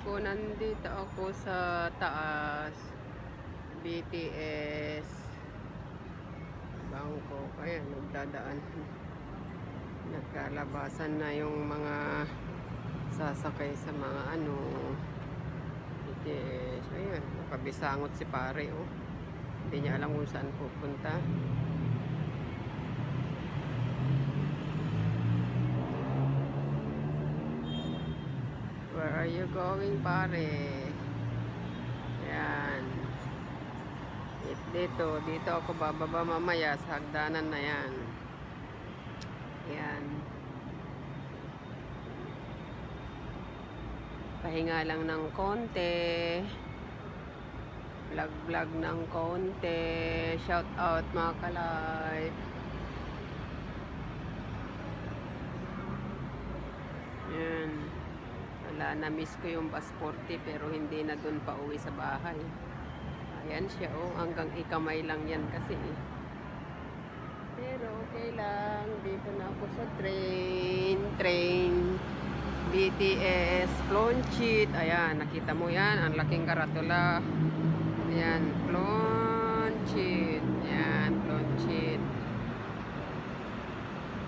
ko, nandito ako sa taas. BTS. Bangko. Ayan, nagdadaan. Nagkalabasan na yung mga sasakay sa mga ano BTS. Ayan, nakabisangot si pare oh. Hindi niya alam kung saan pupunta. Where are you going, pare? Yan. It, dito, dito ako bababa mamaya sa hagdanan na yan. Yan. Pahinga lang ng konti. Vlog-vlog ng konti. Shout out mga kalay. Yan. Wala, na-miss ko yung pasporte pero hindi na doon pa uwi sa bahay. Ayan siya, oh. Hanggang ikamay lang yan kasi. eh. Pero okay lang. Dito na ako sa train. Train. BTS. Plonchit. Ayan, nakita mo yan. Ang laking karatula. Ayan, Plonchit. Ayan, Plonchit.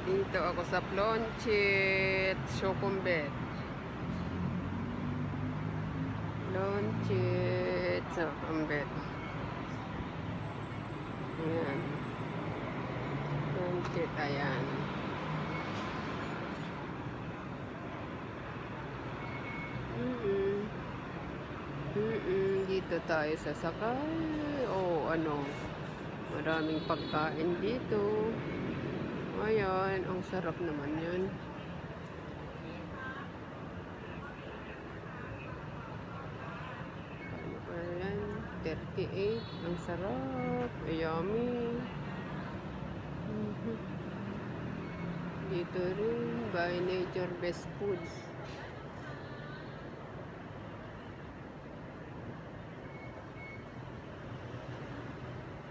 Dito ako sa Plonchit. Sukumbet. Plonchit. Sukumbet. Ayan. Plonchit. Ayan. Mm-mm. Mm-mm. Dito tayo sasakay. O ano. Maraming pagkain dito. Ayan, ang sarap naman yan. 38. Ang sarap. Yummy. Dito rin, by nature best foods.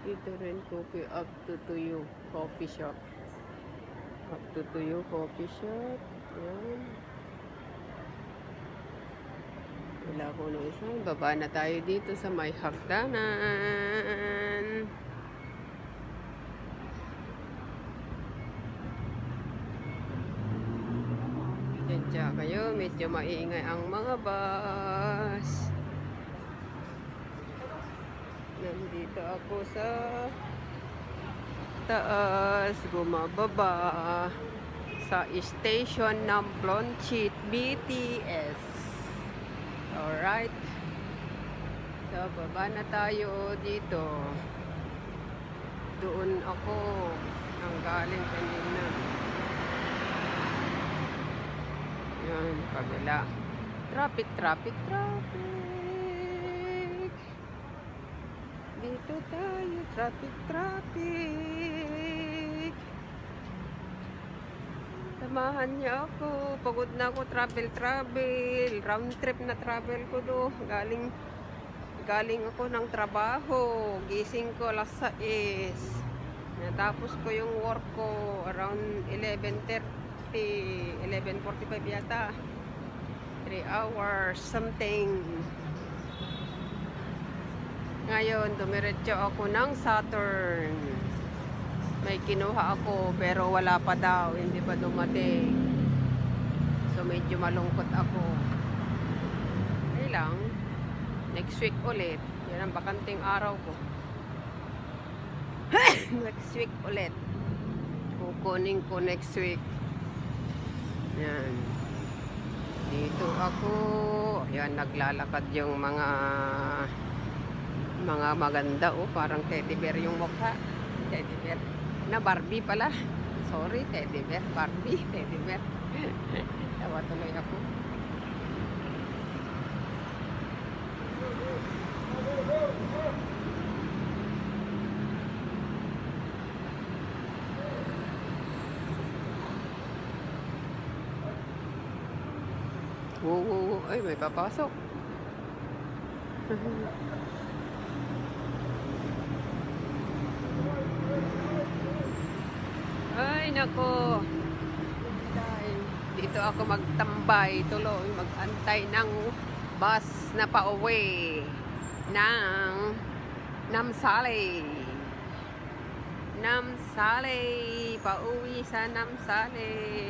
Dito rin, coffee up to tuyo. Coffee shop. Up to tuyo coffee shop. Yan. Wala ko na isa. Baba na tayo dito sa may hagdanan. Diyan kayo. Medyo maingay ang mga bus. Nandito ako sa taas, bumababa sa station ng Plonchit BTS. Alright. So, baba na tayo dito. Doon ako ang galing kanina. Yan, kabila. Traffic, traffic, traffic. Dito tayo, traffic, traffic. Samahan niyo ako. Pagod na ako travel, travel. Round trip na travel ko do. Galing, galing ako ng trabaho. Gising ko alas 6. Natapos ko yung work ko around 11.30. 11.45 yata. 3 hours, something. Ngayon, dumiretso ako ng Saturn. May kinuha ako pero wala pa daw, hindi pa dumating. So medyo malungkot ako. Okay lang. Next week ulit. Yan ang bakanting araw ko. next week ulit. Kukunin ko next week. Yan. Dito ako. Yan, naglalakad yung mga mga maganda oh, parang teddy bear yung mukha. Teddy bear. Na Barbie pala. Sorry, teddy bear. Barbie, teddy bear. Tawa tuloy ako. Wow, wow, wow. Ay, may papasok. Ay, nako. Dito ako magtambay, tuloy, magantay ng bus na pauwi ng Namsali. Namsali. Pauwi sa Namsali.